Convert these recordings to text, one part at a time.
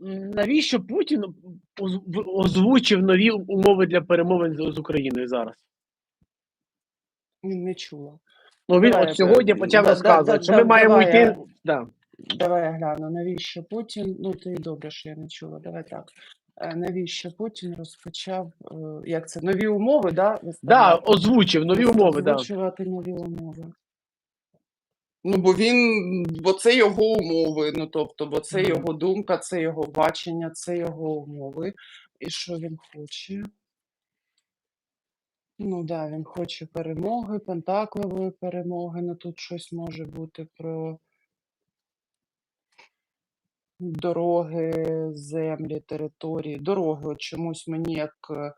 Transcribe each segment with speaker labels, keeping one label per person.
Speaker 1: Навіщо Путін озвучив нові умови для перемовин з Україною зараз?
Speaker 2: Не чула.
Speaker 1: Ну він
Speaker 2: Давай,
Speaker 1: от сьогодні почав
Speaker 2: да- да-
Speaker 1: розказувати,
Speaker 2: да-
Speaker 1: що ми
Speaker 2: да-
Speaker 1: маємо йти. Да.
Speaker 2: Давай я гляну, навіщо Путін, ну ти добре, що я не чула, давай так. Е, Навіщо Путін розпочав, е, як це, нові умови, да?
Speaker 1: Да, озвучив нові умови. Да.
Speaker 2: Нові умови. Ну, бо він, бо це його умови, ну тобто, бо це його думка, це його бачення, це його умови. І що він хоче? Ну да, він хоче перемоги, пентаклової перемоги. Ну тут щось може бути про дороги, землі, території. Дороги, от чомусь мені як е,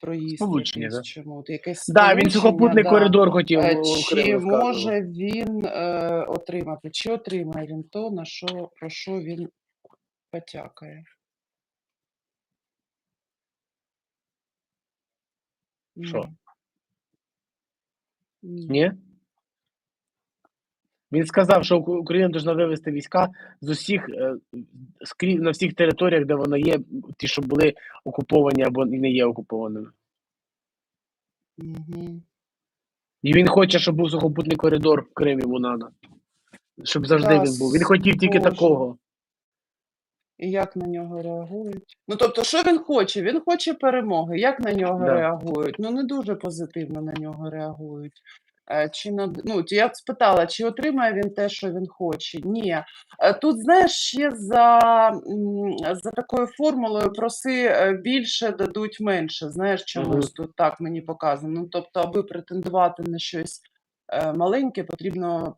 Speaker 2: проїзд
Speaker 1: Сполучення,
Speaker 2: якийсь
Speaker 1: да?
Speaker 2: чому. Якесь
Speaker 1: Да, він
Speaker 2: сполучення,
Speaker 1: сухопутний
Speaker 2: да.
Speaker 1: коридор хотів.
Speaker 2: Е, Чи
Speaker 1: розказував.
Speaker 2: може він е, отримати, чи отримає він то, на що, про що він потякає?
Speaker 1: Що?
Speaker 2: Ні. Ні.
Speaker 1: Він сказав, що Україна повинна вивести війська з усіх е, скрізь на всіх територіях, де вона є, ті, що були окуповані або не є окупованими.
Speaker 2: Мгм.
Speaker 1: І він хоче, щоб був сухопутний коридор в Кримі надо. Щоб завжди
Speaker 2: Та,
Speaker 1: він був. Він хотів тільки такого.
Speaker 2: І як на нього реагують? Ну, тобто, що він хоче? Він хоче перемоги. Як на нього
Speaker 1: Да.
Speaker 2: реагують? Ну, не дуже позитивно на нього реагують. Е, Чи над... ну, я б спитала, чи отримає він те, що він хоче? Ні. Е, Тут, знаєш, ще за, за такою формулою проси е, більше, дадуть менше. Знаєш, чомусь тут так мені показано. Ну, тобто, аби претендувати на щось маленьке, потрібно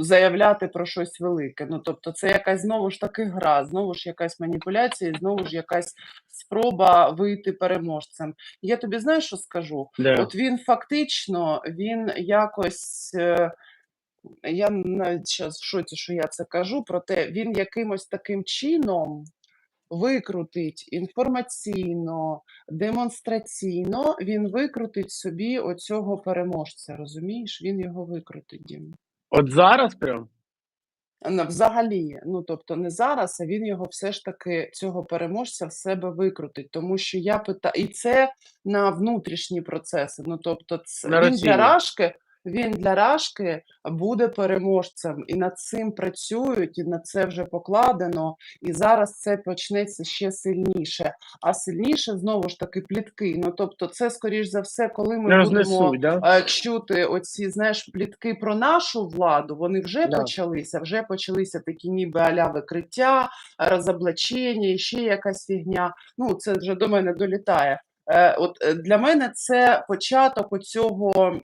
Speaker 2: заявляти про щось велике. Ну, тобто, це якась знову ж таки гра, знову ж якась маніпуляція, знову ж якась спроба вийти переможцем. Я тобі знаєш, що скажу?
Speaker 1: Да.
Speaker 2: От він фактично, він якось. е, Я навіть зараз в шоці, що я це кажу, проте він якимось таким чином викрутить інформаційно, демонстраційно, він викрутить собі оцього переможця. Розумієш? Він його викрутить. Дім.
Speaker 1: От зараз прям.
Speaker 2: Взагалі, ну тобто не зараз, а він його все ж таки цього переможця в себе викрутить. Тому що я питаю, і це на внутрішні процеси. Ну тобто, це
Speaker 1: На
Speaker 2: він для Рашки, він для Рашки буде переможцем, і над цим працюють, і на це вже покладено. І зараз це почнеться ще сильніше. А сильніше знову ж таки плітки. Ну тобто, це скоріш за все, коли ми
Speaker 1: Не
Speaker 2: будемо
Speaker 1: да?
Speaker 2: е, чути оці, знаєш, плітки про нашу владу, вони вже
Speaker 1: Да.
Speaker 2: почалися, вже почалися такі ніби аля викриття, розоблачення, ще якась фігня. Ну, це вже до мене долітає. Е, От е, для мене це початок оцього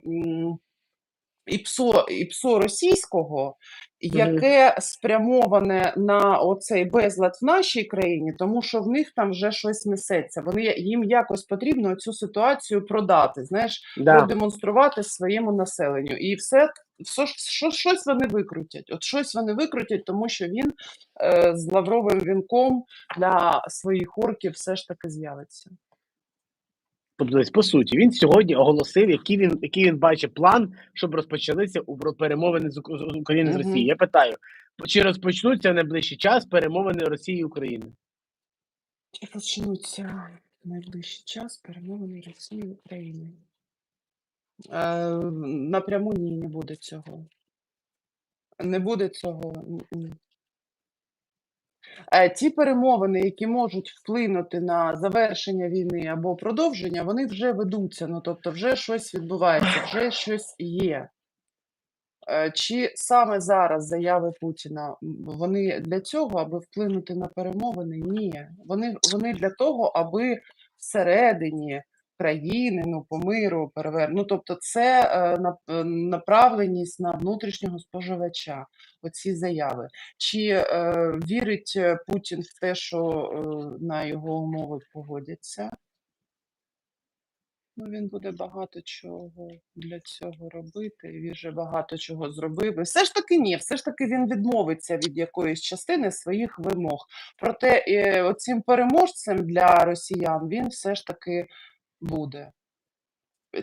Speaker 2: іпсо, іпсо російського, яке спрямоване на оцей безлад в нашій країні, тому що в них там вже щось несеться. Вони їм якось потрібно цю ситуацію продати. Знаєш,
Speaker 1: Да.
Speaker 2: продемонструвати своєму населенню. І все, все що, щось вони викрутять. От щось вони викрутять, тому що він е, з лавровим вінком для своїх орків все ж таки з'явиться.
Speaker 1: Тобто, по суті, він сьогодні оголосив, який він, який він бачить план, щоб розпочалися у- перемовини з України з. Росією. Я питаю, чи розпочнуться в найближчий час перемовини Росії і України?
Speaker 2: Чи почнуться в найближчий час перемовини Росії і України? Е, напряму ні, не буде цього. Не буде цього. м-м. Е, Ті перемовини, які можуть вплинути на завершення війни або продовження, вони вже ведуться. Ну тобто, вже щось відбувається, вже щось є. Е, Чи саме зараз заяви Путіна вони для цього, аби вплинути на перемовини? Ні. Вони, вони для того, аби всередині країни, ну, по миру перевер... Ну, тобто, це е, е, направленість на внутрішнього споживача, оці заяви. Чи е, вірить е, Путін в те, що е, на його умови погодяться? Ну, він буде багато чого для цього робити, він вже багато чого зробив. І все ж таки ні, все ж таки він відмовиться від якоїсь частини своїх вимог. Проте е, оцим переможцем для росіян він все ж таки буде.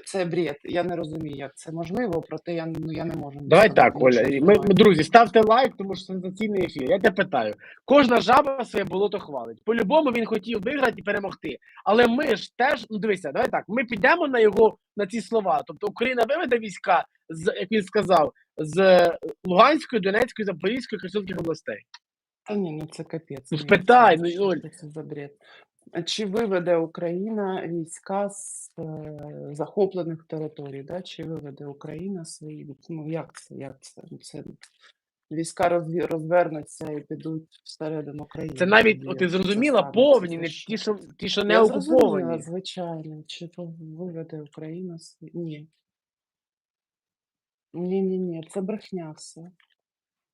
Speaker 2: Це бред. Я не розумію, як це можливо, проте я, ну, я не можу.
Speaker 1: Давай так, Оля. Ми, ми, друзі, ставте лайк, тому що сенсаційний ефір. Я тебе питаю. Кожна жаба своє болото хвалить. По-любому він хотів виграти і перемогти. Але ми ж теж, ну дивися, давай так. Ми підемо на його на ці слова. Тобто Україна виведе війська з, як він сказав, з Луганської, Донецької, Запорізької, Херсонських областей.
Speaker 2: Та ні, ну це капець.
Speaker 1: Ну, спитай, ну, Оль.
Speaker 2: Це за бред. Чи виведе Україна війська з е, захоплених територій? Да? Чи виведе Україна свої? Ну як це? Як це? Ну, це війська розві- розвернуться і підуть всередину країни.
Speaker 1: Це навіть, от ти
Speaker 2: як це
Speaker 1: зрозуміла, повні, не ті, що ті, що не
Speaker 2: Я
Speaker 1: окуповані.
Speaker 2: звичайно. Чи виведе Україна свої? Ні. Ні, ні, ні, це брехня все.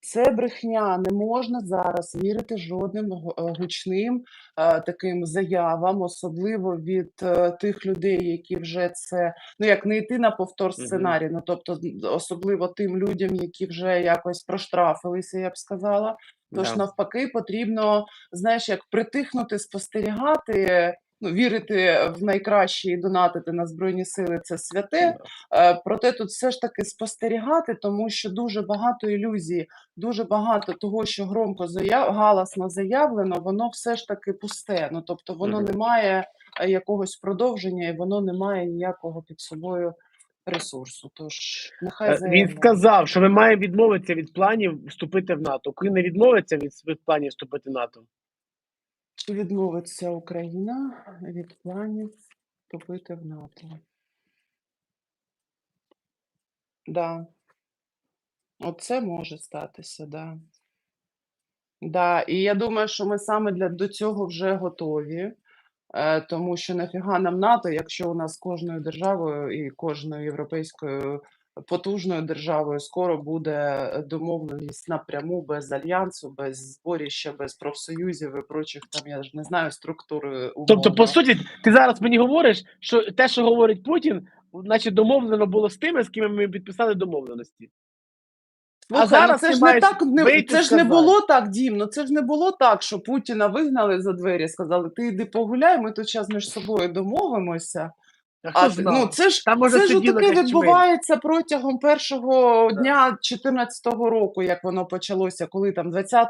Speaker 2: Це брехня. Не можна зараз вірити жодним е, гучним е, таким заявам, особливо від е, тих людей, які вже це ну як не йти на повтор сценарій. Ну тобто, особливо тим людям, які вже якось проштрафилися, я б сказала. Тож
Speaker 1: Да.
Speaker 2: навпаки, потрібно, знаєш, як притихнути, спостерігати, ну, вірити в найкраще і донатити на Збройні Сили це святе. Е, Проте тут все ж таки спостерігати, тому що дуже багато ілюзій, дуже багато того, що громко заяв, галасно заявлено, воно все ж таки пусте. Ну тобто воно не має е, якогось продовження і воно не має ніякого під собою ресурсу. Тож нехай
Speaker 1: Е, Він сказав, що ми маємо відмовитися від планів вступити в НАТО. Україна відмовиться від своїх планів вступити в НАТО.
Speaker 2: Відмовиться Україна від планів вступити в НАТО? Да. Оце може статися, да. Да. І я думаю, що ми саме для до цього вже готові. Е, тому що нафіга нам НАТО, якщо у нас кожною державою і кожною європейською потужною державою скоро буде домовленість напряму без альянсу, без зборіща, без профсоюзів і прочих там, я ж не знаю, структури
Speaker 1: Тобто, по суті, ти зараз мені говориш, що те, що говорить Путін, наче домовлено було з тими, з ким ми підписали домовленості. А зараз
Speaker 2: ну це ж не так не це ж не було так, Дім. Ну це ж не було так, що Путіна вигнали за двері, сказали: ти йди погуляй, ми тут зараз між собою домовимося.
Speaker 1: А
Speaker 2: ну це ж
Speaker 1: Там,
Speaker 2: це ж таке відбувається протягом першого дня 14-го року, як воно почалося, коли там 20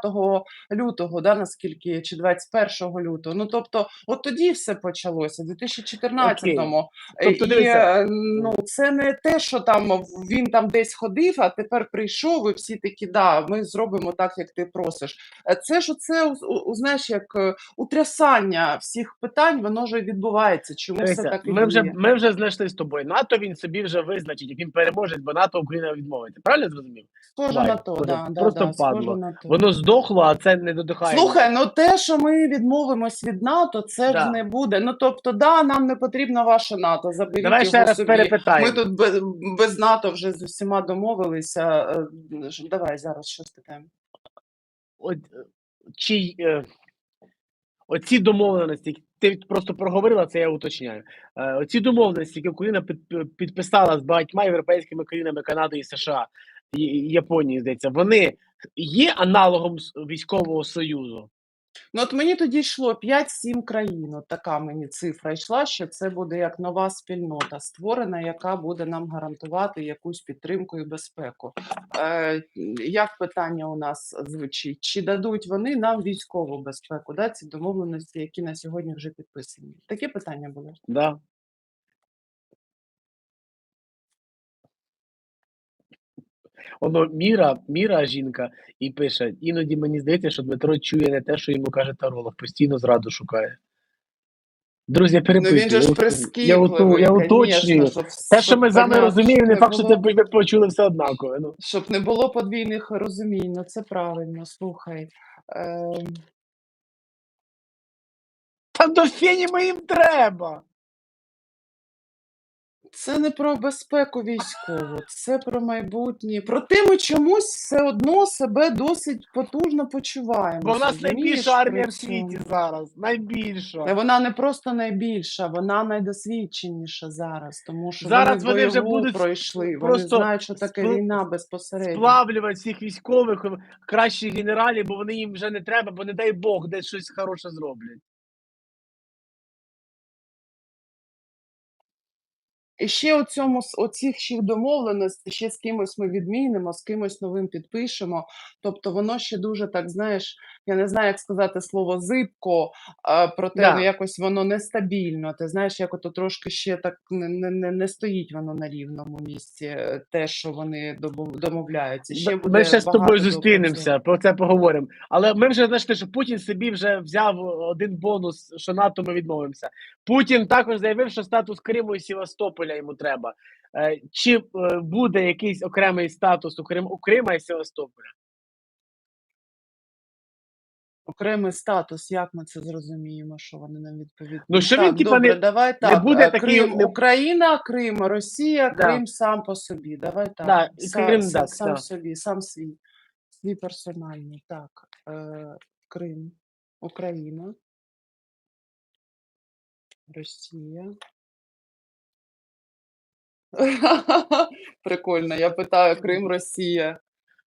Speaker 2: лютого, да, наскільки чи 21 лютого. Ну тобто, от тоді все почалося, в 2014-му.
Speaker 1: Тобто,
Speaker 2: і е, ну це не те, що там він там десь ходив, а тепер прийшов, і всі такі, да, ми зробимо так, як ти просиш. Е, Це ж оце, знаєш, як е, утрясання всіх питань, воно вже відбувається. Чому все так
Speaker 1: ми, вже? Ми вже знайшли з тобою. НАТО він собі вже визначить, як він переможе, бо НАТО Україна відмовиться. Правильно зрозумів?
Speaker 2: Схоже
Speaker 1: Давай,
Speaker 2: на то, да,
Speaker 1: просто
Speaker 2: да,
Speaker 1: впадло.
Speaker 2: на то.
Speaker 1: Воно здохло, а це не додихає.
Speaker 2: Слухай, ну те, що ми відмовимось від НАТО, це
Speaker 1: Да.
Speaker 2: ж не буде. Ну тобто, да, нам не потрібно ваше НАТО. Заберіть
Speaker 1: Давай
Speaker 2: його
Speaker 1: ще раз
Speaker 2: собі.
Speaker 1: перепитаємо.
Speaker 2: Ми тут без, без НАТО вже з усіма домовилися. Е, Давай зараз що спитаємо.
Speaker 1: От, е, чи е, оці домовленості, ти просто проговорила, це я уточняю. Ці оці домовленості, які Україна під, підписала з багатьма європейськими країнами Канади і США і Японії, здається, вони є аналогом військового союзу.
Speaker 2: Ну от мені тоді йшло 5-7 країн. От така мені цифра йшла, що це буде як нова спільнота створена, яка буде нам гарантувати якусь підтримку і безпеку. Е, як питання у нас звучить? Чи дадуть вони нам військову безпеку? Да, ці домовленості, які на сьогодні вже підписані? Таке питання були?
Speaker 1: Да? Воно Міра, Міра жінка, і пише: іноді мені здається, що Дмитро чує не те, що йому каже Таролов, постійно зраду шукає. Друзі, я
Speaker 2: Ну він же
Speaker 1: я,
Speaker 2: ж
Speaker 1: ут- я, уту-
Speaker 2: прискіпливий,
Speaker 1: я
Speaker 2: конечно,
Speaker 1: уточнюю.
Speaker 2: щоб,
Speaker 1: Те, що
Speaker 2: щоб
Speaker 1: ми з вами
Speaker 2: понятно,
Speaker 1: розуміємо, не
Speaker 2: щоб
Speaker 1: факт, що це
Speaker 2: було-
Speaker 1: ви почули все однаково. Ну.
Speaker 2: щоб не було подвійних розумінь. Ну це правильно, слухай. Е,
Speaker 1: Там до фені ми їм треба.
Speaker 2: Це не про безпеку військову, це про майбутнє. Проте ми чомусь все одно себе досить потужно почуваємо.
Speaker 1: Бо в нас найбільша армія в світі зараз.
Speaker 2: Та
Speaker 1: Найбільша.
Speaker 2: Вона не просто найбільша, вона найдосвідченіша зараз, тому що
Speaker 1: Зараз
Speaker 2: вони,
Speaker 1: вони вже будуть
Speaker 2: пройшли, вони
Speaker 1: просто
Speaker 2: знають, що таке
Speaker 1: спл-
Speaker 2: війна безпосередньо.
Speaker 1: Сплавлювати всіх військових, кращих генералів, бо вони їм вже не треба, бо не дай Бог, десь щось хороше зроблять.
Speaker 2: І ще у цьому с- оцих всіх домовленостей, ще з кимось ми відмінимо, з кимось новим підпишемо. Тобто воно ще дуже так, знаєш, я не знаю, як сказати слово зибко, проте ну, якось воно нестабільно. Ти знаєш, як ото трошки ще так не, не, не, стоїть воно на рівному місці, е, те, що вони домовляються. Ще
Speaker 1: Ми ще з тобою зустрінемося, про це поговоримо. Але ми вже знайшли, що Путін собі вже взяв один бонус, що НАТО ми відмовимося. Путін також заявив, що статус Криму і Севастополя йому треба. Е, Чи е, буде якийсь окремий статус у Крим у Крима і Севастополя?
Speaker 2: Окремий статус, як ми це зрозуміємо, що вони нам відповідають?
Speaker 1: Ну, що він,
Speaker 2: так,
Speaker 1: типа,
Speaker 2: добре,
Speaker 1: не-
Speaker 2: давай так.
Speaker 1: буде
Speaker 2: е,
Speaker 1: такий-
Speaker 2: Крим, Україна, Крим, Росія,
Speaker 1: Да.
Speaker 2: Крим сам по собі. Давай так.
Speaker 1: Да, і
Speaker 2: Са-
Speaker 1: Крим,
Speaker 2: са-
Speaker 1: так,
Speaker 2: сам
Speaker 1: так.
Speaker 2: собі, сам свій, свій персональний. Так, е, Крим, Україна, Росія. Прикольно, я питаю Крим, Росія.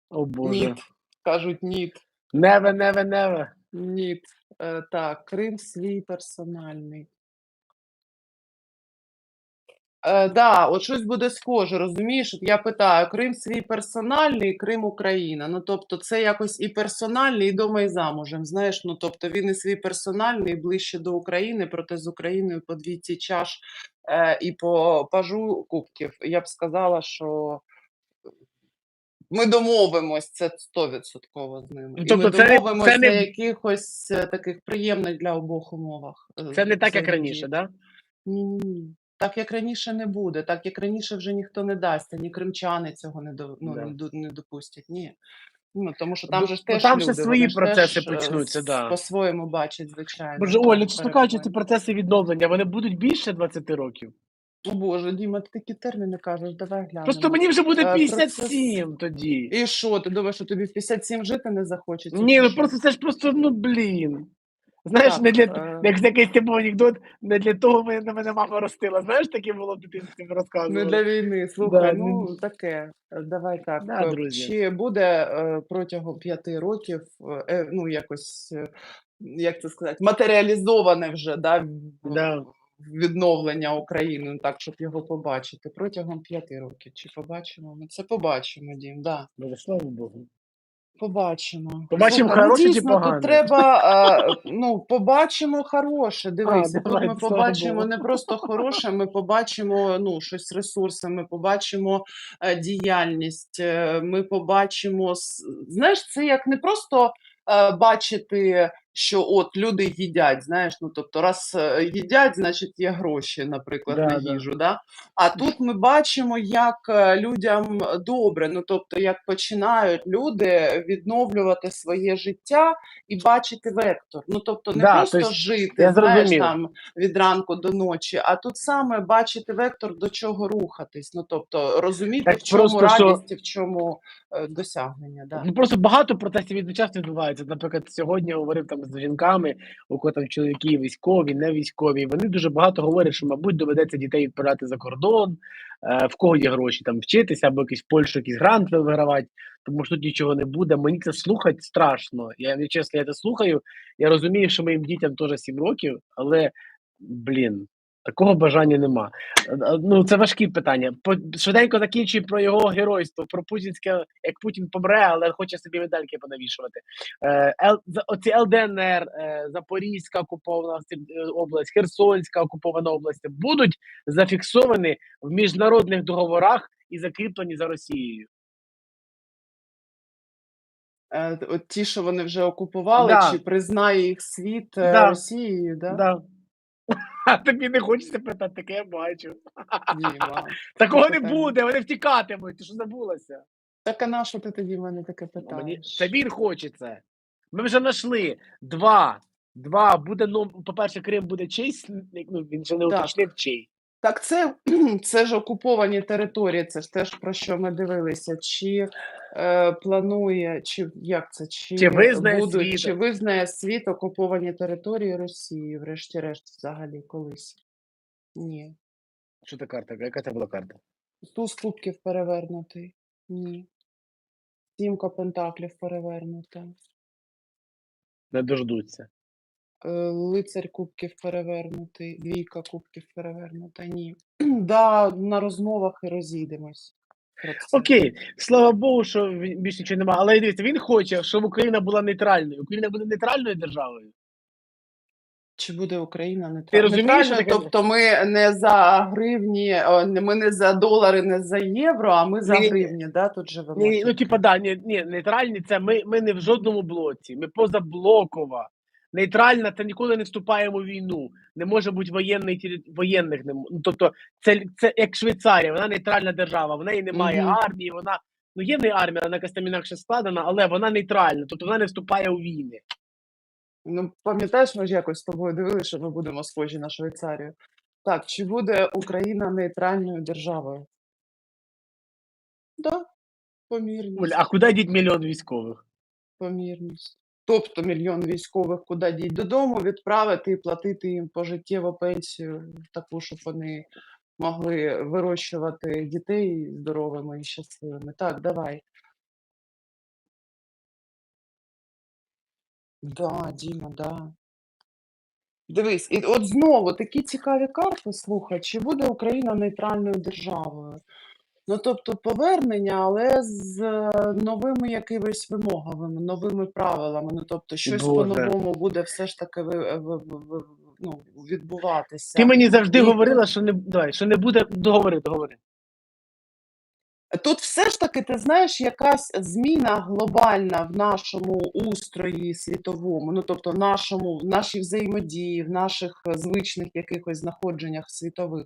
Speaker 1: О Боже.
Speaker 2: Ніт. Кажуть ніт.
Speaker 1: Неве, неве, неве.
Speaker 2: Ніт. Е, так, Крим свій персональний. Е, да, от щось буде схоже, розумієш? От я питаю, Крим свій персональний, Крим Україна. Ну, тобто, це якось і персональний, і дома, і замужем. Знаєш, ну тобто він і свій персональний, і ближче до України, проте з Україною по двійці чаш е, і по пажу кубків. Я б сказала, що ми домовимось, це 100% з ними.
Speaker 1: Ну,
Speaker 2: І
Speaker 1: тобто
Speaker 2: ми
Speaker 1: це не-
Speaker 2: домовимось
Speaker 1: це не-
Speaker 2: на якихось е, таких приємних для обох умовах. е,
Speaker 1: Це не так, як раніше,
Speaker 2: взаємодії.
Speaker 1: да?
Speaker 2: Ні, ні, ні. Так як раніше не буде, так як раніше вже ніхто не дасть, ані кримчани цього не, до, ну,
Speaker 1: Да.
Speaker 2: не, ду- не допустять. Ні. Ну, тому що там
Speaker 1: Ну,
Speaker 2: же ж
Speaker 1: ну,
Speaker 2: теж
Speaker 1: там ще
Speaker 2: люди,
Speaker 1: свої
Speaker 2: вони ж
Speaker 1: процеси
Speaker 2: теж, е,
Speaker 1: почнуться, да.
Speaker 2: по-своєму бачать, звичайно.
Speaker 1: Боже,
Speaker 2: так,
Speaker 1: Оля, чесно кажучи, ці процеси відновлення, вони будуть більше 20 років.
Speaker 2: О Боже, Діма, ти такі терміни кажеш, давай глянемо.
Speaker 1: Просто мені вже буде
Speaker 2: Е,
Speaker 1: 57 тоді.
Speaker 2: І що, ти думаєш, що тобі в 57 жити не захочеться?
Speaker 1: Ні,
Speaker 2: чи
Speaker 1: ну
Speaker 2: що?
Speaker 1: просто це ж просто, ну блін. Знаєш,
Speaker 2: Так,
Speaker 1: не для
Speaker 2: е.
Speaker 1: як якийсь типу анекдот, не для того мене на мене мама ростила. Знаєш, таке було в дитинстві
Speaker 2: Не для війни, слухай,
Speaker 1: Да,
Speaker 2: ну таке. Е, Давай так.
Speaker 1: Да,
Speaker 2: е,
Speaker 1: друзі.
Speaker 2: Чи буде е, протягом п'яти років, ну якось, е, як це сказати, матеріалізоване вже да,
Speaker 1: Да.
Speaker 2: відновлення України, ну, так, щоб його побачити протягом п'яти років. Чи побачимо? Ми це побачимо, Дім, да.
Speaker 1: Слава Богу.
Speaker 2: Побачимо.
Speaker 1: Побачимо
Speaker 2: ну,
Speaker 1: хороше чи погане?
Speaker 2: Тут треба, а, ну, побачимо хороше. Дивися, тут ми побачимо
Speaker 1: було.
Speaker 2: не просто хороше, ми побачимо ну, щось ресурси, ми побачимо а, діяльність, е, ми побачимо. Знаєш, це як не просто а, бачити, що от люди їдять, знаєш, ну тобто, раз е, їдять, значить є гроші, наприклад,
Speaker 1: Да,
Speaker 2: на їжу. Да? А тут ми бачимо, як е, людям добре, ну тобто, як починають люди відновлювати своє життя і бачити вектор. Ну тобто, не
Speaker 1: Да,
Speaker 2: просто
Speaker 1: тобто,
Speaker 2: жити, знаєш, там від ранку до ночі, а тут саме бачити вектор, до чого рухатись. Ну тобто розуміти,
Speaker 1: Так
Speaker 2: в чому
Speaker 1: просто,
Speaker 2: радість і в чому е, досягнення. Да.
Speaker 1: Ну просто багато процесів відночасно відбувається. Наприклад, сьогодні говорив там з жінками, у там чоловіки військові, не військові. Вони дуже багато говорять, що, мабуть, доведеться дітей відправляти за кордон, е, в кого є гроші там вчитися, або якийсь Польщу якийсь грант вигравати, тому що тут нічого не буде. Мені це слухати страшно. Я не чесно, я це слухаю. Я розумію, що моїм дітям теж 7 років, але блін. Такого бажання нема. Е, Ну, це важкі питання. По швиденько закінчую про його геройство, про путінське, як Путін помре, але хоче собі медальки понавішувати. Е, оці ЛДНР, е, Запорізька окупована е, область, Херсонська окупована область будуть зафіксовані в міжнародних договорах і закріплені за Росією.
Speaker 2: Е, От ті, що вони вже окупували,
Speaker 1: Да.
Speaker 2: чи признає їх світ е,
Speaker 1: Да.
Speaker 2: Росією, да?
Speaker 1: Да. А тобі не хочеться питати, таке я бачу.
Speaker 2: Діма.
Speaker 1: Такого не буде, вони втікатимуть. Ти що забулася?
Speaker 2: Так а на що ти тоді в мене таке
Speaker 1: Ну, Мені
Speaker 2: питаєш?
Speaker 1: він хоче це. Ми вже знайшли два. Два буде ну, по-перше, Крим буде чийсь, ну він же не
Speaker 2: Так.
Speaker 1: уточнив чий.
Speaker 2: Так, це, це ж окуповані території, це ж теж про що ми дивилися. Чи е, планує, чи як це, чи,
Speaker 1: Чи визнає
Speaker 2: будуть,
Speaker 1: світ?
Speaker 2: чи визнає світ окуповані території Росії, врешті-решт, взагалі колись? Ні.
Speaker 1: Що це карта? Яка це була карта?
Speaker 2: Туз кубків перевернутий. Ні. Сімка пентаклів перевернута.
Speaker 1: Не дождуться.
Speaker 2: Е, Лицарь кубків перевернутий, двійка кубків перевернута. Ні. Да, на розмовах і розійдемось.
Speaker 1: Окей, слава Богу, що більше нічого немає. Але дивіться, він хоче, щоб Україна була нейтральною. Україна буде нейтральною державою.
Speaker 2: Чи буде Україна не
Speaker 1: Ти розумієш?
Speaker 2: Тобто ми не за гривні, ми не за долари, не за євро, а ми за
Speaker 1: Ні-ні-ні.
Speaker 2: гривні, да, тут живемо.
Speaker 1: Ні, ну типа, да, ні, ні, нейтральні це ми, ми не в жодному блоці, ми позаблокова. Нейтральна це ніколи не вступаємо в війну. Не може бути воєнний воєнних. Не, ну, тобто, це, це як Швейцарія, вона нейтральна держава, в неї немає
Speaker 2: Мгм.
Speaker 1: армії, вона ну є в неї армія, вона якась там інакше складена, але вона нейтральна, тобто вона не вступає у війни.
Speaker 2: Ну, пам'ятаєш, ми ж якось з тобою дивилися, що ми будемо схожі на Швейцарію. Так, чи буде Україна нейтральною державою? Да, помірність.
Speaker 1: Оля, а куди йдіть мільйон військових?
Speaker 2: Помірність. Тобто мільйон військових куди діть додому, відправити і платити їм пожиттєву пенсію, таку, щоб вони могли вирощувати дітей здоровими і щасливими. Так, давай. Да, Діма, да. Дивись, і от знову такі цікаві карти, слухай, чи буде Україна нейтральною державою? Ну, тобто повернення, але з е, новими якимись вимогами, новими правилами. Ну, тобто, щось по-новому буде все ж таки ви, ви, ви, ви- ну, відбуватися.
Speaker 1: Ти мені завжди
Speaker 2: І
Speaker 1: говорила, що не давай, що не буде договори, договори.
Speaker 2: Тут все ж таки, ти знаєш, якась зміна глобальна в нашому устрої світовому, ну тобто в нашому, в нашій взаємодії, в наших е, звичних якихось знаходженнях світових,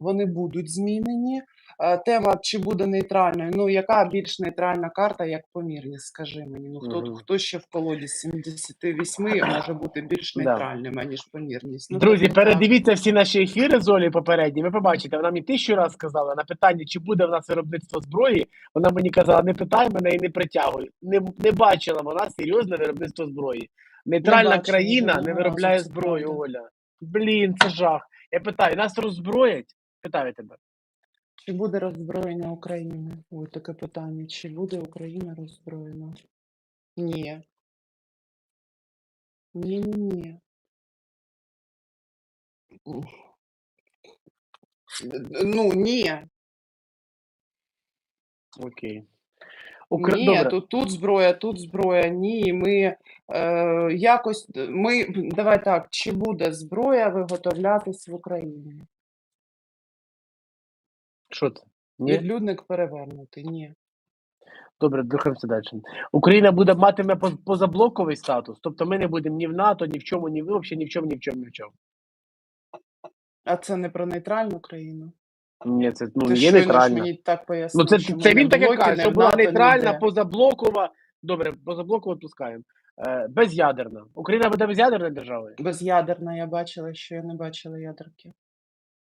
Speaker 2: вони будуть змінені. Е, Тема чи буде нейтральною? Ну, яка більш нейтральна карта, як помірність, скажи мені. Ну хто,
Speaker 1: Мгм.
Speaker 2: хто ще в колоді з 78 може бути більш
Speaker 1: Да.
Speaker 2: нейтральним, аніж помірність? Ну,
Speaker 1: Друзі, передивіться всі наші ефіри з Олі попередні. Ви побачите, вона мені тисячу раз сказала на питання, чи буде в нас виробництво зброї. Вона мені казала, не питай мене і не притягуй. Не, не бачила вона серйозне виробництво зброї. Нейтральна
Speaker 2: бачила
Speaker 1: країна
Speaker 2: жодного
Speaker 1: не
Speaker 2: разу,
Speaker 1: виробляє
Speaker 2: це
Speaker 1: зброю,
Speaker 2: правда.
Speaker 1: Оля. Блін, це жах. Я питаю, нас роззброять? Питаю тебе.
Speaker 2: Чи буде роззброєння України? Ой, таке питання. Чи буде Україна роззброєна? Ні. Ні, ні, ні. Ну, ні.
Speaker 1: Окей. Укра...
Speaker 2: Ні,
Speaker 1: Добре.
Speaker 2: тут, тут зброя, тут зброя. Ні, ми е, якось, ми, давай так, чи буде зброя виготовлятись в Україні?
Speaker 1: Що це? Ні?
Speaker 2: Відлюдник перевернутий, ні.
Speaker 1: Добре, рухаємося далі. Україна буде матиме поз- позаблоковий статус, тобто ми не будемо ні в НАТО, ні в чому, ні в взагалі ні в чому, ні в чому, ні в чому.
Speaker 2: А це не про нейтральну країну?
Speaker 1: Ні, це ну,
Speaker 2: Ти
Speaker 1: є
Speaker 2: щойно ж
Speaker 1: нейтральна.
Speaker 2: мені так пояснив,
Speaker 1: Ну, це,
Speaker 2: що ми
Speaker 1: це
Speaker 2: не
Speaker 1: він
Speaker 2: в
Speaker 1: таке
Speaker 2: блокі,
Speaker 1: каже,
Speaker 2: не
Speaker 1: що
Speaker 2: в
Speaker 1: була
Speaker 2: НАТО,
Speaker 1: нейтральна,
Speaker 2: ніде.
Speaker 1: позаблокова. Добре, позаблокова відпускаємо. Е, безядерна. Україна буде безядерною державою.
Speaker 2: Без'ядерна, я бачила, що я не бачила ядерки.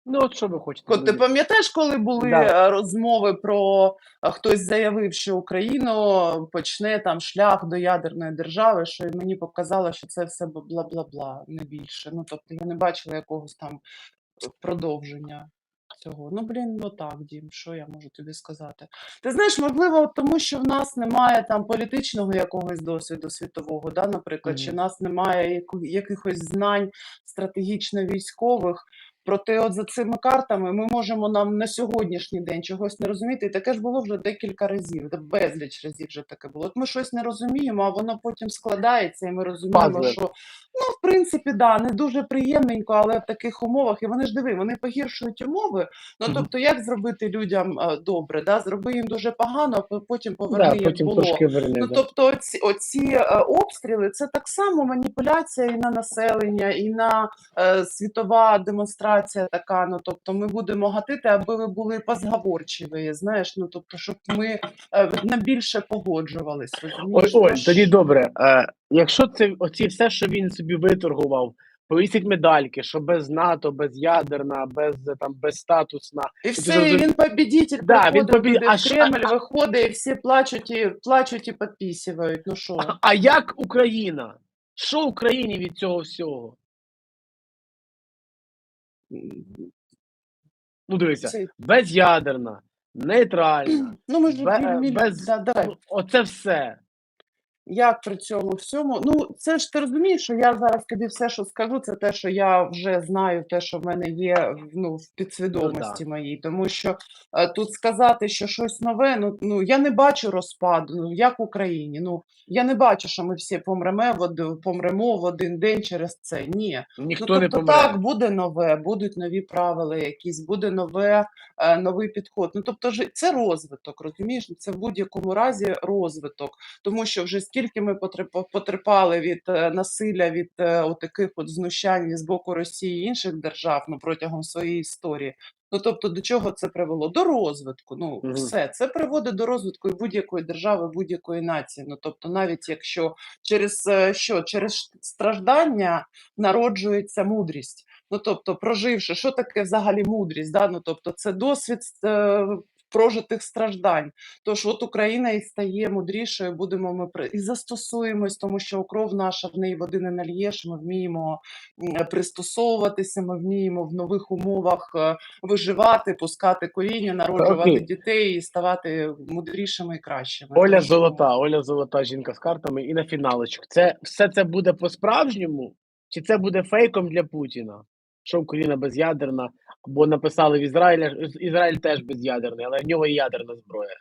Speaker 1: Ну, от що ви хочете?
Speaker 2: От Ти пам'ятаєш, коли були
Speaker 1: Да.
Speaker 2: е, розмови про хтось заявив, що Україну почне там шлях до ядерної держави, що мені показало, що це все бла-бла-бла, не більше. Ну тобто я не бачила якогось там продовження цього. Ну блін, ну так, Дім, що я можу тобі сказати? Ти знаєш, можливо, тому що в нас немає там політичного якогось досвіду світового, да, наприклад, чи в нас немає якихось знань стратегічно військових. Проте, от за цими картами ми можемо нам на сьогоднішній день чогось не розуміти. І таке ж було вже декілька разів, безліч разів вже таке було. От ми щось не розуміємо, а воно потім складається, і ми розуміємо,
Speaker 1: Пазли.
Speaker 2: що ну, в принципі, да, не дуже приємненько, але в таких умовах, і вони ж диви, вони погіршують умови. Ну тобто, як зробити людям е, добре? Да? Зроби їм дуже погано, а по- потім
Speaker 1: Да,
Speaker 2: поверни, як
Speaker 1: потім
Speaker 2: було.
Speaker 1: трошки верне.
Speaker 2: Ну,
Speaker 1: да.
Speaker 2: тобто, оці, оці е, обстріли це так само маніпуляція і на населення, і на е, світова демонстрація така. Ну тобто, ми будемо гатити, аби ви були позговорчиві, знаєш. Ну тобто, щоб ми е, на більше погоджувались.
Speaker 1: Ой,
Speaker 2: Розумієш?
Speaker 1: ой, тоді добре. Е, якщо це оці все, що він собі виторгував, повісить медальки, що без НАТО, без ядерна, без там безстатусна.
Speaker 2: І все, і він побідітель,
Speaker 1: Да, він побід- а
Speaker 2: Кремль, виходить, і всі плачуть і плачуть і підписують. Ну що?
Speaker 1: А, а як Україна? Що Україні від цього всього? Ну, дивися,
Speaker 2: Це-
Speaker 1: безядерна, нейтральна,
Speaker 2: Ну ми ж
Speaker 1: бе-
Speaker 2: міль- міль-
Speaker 1: без
Speaker 2: да, давай.
Speaker 1: ну, оце все.
Speaker 2: Як при цьому всьому? Ну, це ж ти розумієш, що я зараз тобі все, що скажу, це те, що я вже знаю, те, що в мене є ну, в підсвідомості моїй. Тому що е, тут сказати, що щось нове, ну, ну я не бачу розпаду, ну як в Україні. Ну я не бачу, що ми всі помремо помремо в один день через це. Ні.
Speaker 1: Ніхто
Speaker 2: ну,
Speaker 1: не
Speaker 2: тобто,
Speaker 1: помре.
Speaker 2: так, буде нове, будуть нові правила, якісь, буде нове, е, новий підход. Ну, тобто, це розвиток, розумієш? Це в будь-якому разі розвиток, тому що вже скільки ми потерпали від е, насилля, від е, отаких от знущань з боку Росії і інших держав ну, протягом своєї історії. Ну, тобто, до чого це привело? До розвитку. Ну,
Speaker 1: Мгм.
Speaker 2: все, це приводить до розвитку будь-якої держави, будь-якої нації. Ну, тобто, навіть якщо через е, що через страждання народжується мудрість. Ну, тобто, проживши, що таке взагалі мудрість? Да? Ну, тобто, це досвід прожитих страждань. Тож, от Україна і стає мудрішою, будемо ми при- і застосуємось, тому що кров наша в неї води не нальєш. Ми вміємо пристосовуватися, ми вміємо в нових умовах е, виживати, пускати коріння, народжувати
Speaker 1: Окей.
Speaker 2: дітей і ставати мудрішими і кращими.
Speaker 1: Оля
Speaker 2: Тож, ну,
Speaker 1: золота, Оля золота жінка з картами і на фіналочку. Це все це буде по-справжньому, чи це буде фейком для Путіна? Що Україна безядерна, бо написали в Ізраїлі, Ізраїль теж безядерний, але в нього і ядерна зброя.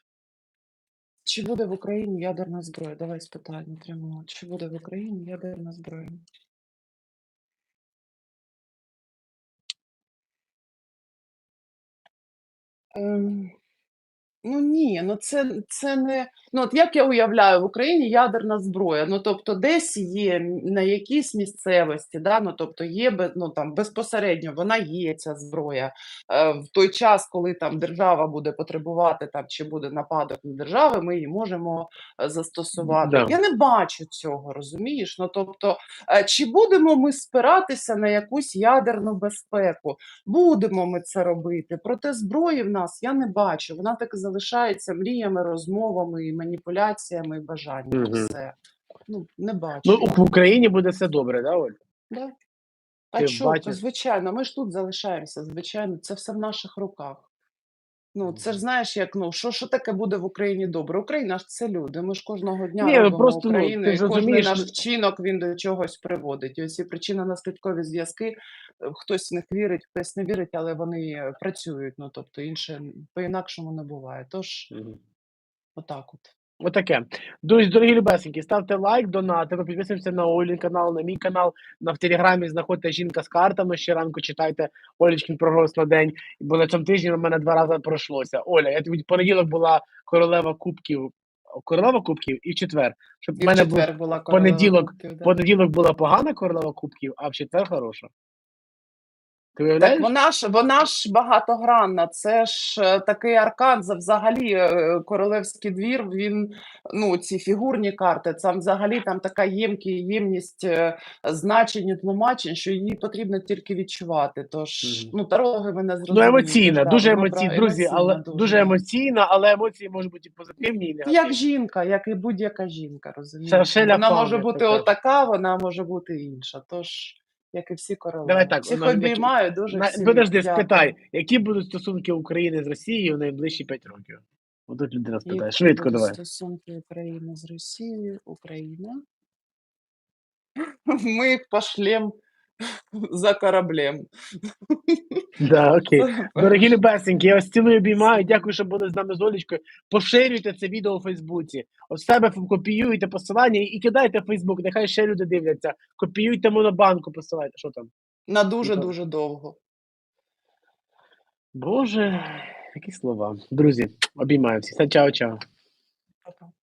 Speaker 2: Чи буде в Україні ядерна зброя? Давай спитаємо прямо. Чи буде в Україні ядерна зброя? Ем, ну ні, ну це, це не. Ну, от як я уявляю, в Україні ядерна зброя. Ну, тобто, десь є на якійсь місцевості, да? ну, тобто є ну, там, безпосередньо вона є ця зброя. Е, в той час, коли там держава буде потребувати там, чи буде нападок на держави, ми її можемо е, застосувати.
Speaker 1: Да.
Speaker 2: Я не бачу цього, розумієш? Ну, тобто, е, чи будемо ми спиратися на якусь ядерну безпеку? Будемо ми це робити. Проте зброї в нас я не бачу. Вона так залишається мріями, розмовами, маніпуляціями бажаннями.
Speaker 1: Угу.
Speaker 2: Все. Ну, не бачу.
Speaker 1: Ну, в Україні буде все добре, да, Оль?
Speaker 2: Да. А що, звичайно, ми ж тут залишаємося, звичайно, це все в наших руках. Ну, це ж знаєш, як ну, що, що таке буде в Україні добре? Україна ж це люди. Ми ж кожного дня
Speaker 1: Ні, ну,
Speaker 2: робимо
Speaker 1: просто, ну,
Speaker 2: Україну,
Speaker 1: ти
Speaker 2: і
Speaker 1: розумієш,
Speaker 2: наш вчинок він до чогось приводить. І ось ці причинно-наслідкові зв'язки, е, хтось в них вірить, хтось не вірить, але вони е, працюють. Ну тобто інше по-інакшому не буває. Тож, отак от.
Speaker 1: Отаке. Друзі, дорогі любесенькі, ставте лайк, донати, підписуємося на Олін канал, на мій канал. На в телеграмі знаходьте жінка з картами. Ще ранку читайте Олічкін прогноз на день. Бо на цьому тижні на мене два рази пройшлося. Оля, я тобі понеділок була королева кубків. Королева кубків і в четвер. Щоб
Speaker 2: І в
Speaker 1: мене був
Speaker 2: була
Speaker 1: понеділок-
Speaker 2: кубків, да.
Speaker 1: понеділок була погана королева кубків, а в четвер хороша. Ти
Speaker 2: Так вона ж вона ж багатогранна. Це ж е, такий аркан. за- Взагалі, е, королевський двір. Він ну ці фігурні карти. Це взагалі там така ємкі, ємність е, значень і тлумачень, що її потрібно тільки відчувати. Тож ну тарологи мене
Speaker 1: Ну, емоційна,
Speaker 2: да,
Speaker 1: дуже емоційна, друзі, але дуже емоційна, але емоції можуть бути і позитивні, і негативні.
Speaker 2: Як жінка, як і будь-яка жінка, розумієш?
Speaker 1: Шершеля
Speaker 2: Вона може бути
Speaker 1: така.
Speaker 2: отака, вона може бути інша. Тож, як і всі королеви.
Speaker 1: Давай так,
Speaker 2: Всіх обіймаю, дуже
Speaker 1: На,
Speaker 2: всім
Speaker 1: подожди,
Speaker 2: дякую.
Speaker 1: спитай, які будуть стосунки України з Росією в найближчі 5 років? Отут людина спитає.
Speaker 2: Які
Speaker 1: Швидко
Speaker 2: будуть
Speaker 1: давай.
Speaker 2: стосунки України з Росією, Україна. Ми їх пошлем за кораблем.
Speaker 1: Да, окей. Дорогі любесенькі, я вас цілую обіймаю. Дякую, що були з нами з Олечкою. Поширюйте це відео у Фейсбуці. От себе копіюйте посилання і кидайте в Фейсбук. Нехай ще люди дивляться. Копіюйте монобанку, посилайте. Що там?
Speaker 2: На дуже-дуже довго.
Speaker 1: Боже, які слова. Друзі, обіймаю всіх. Чао, чао.
Speaker 2: Па-па.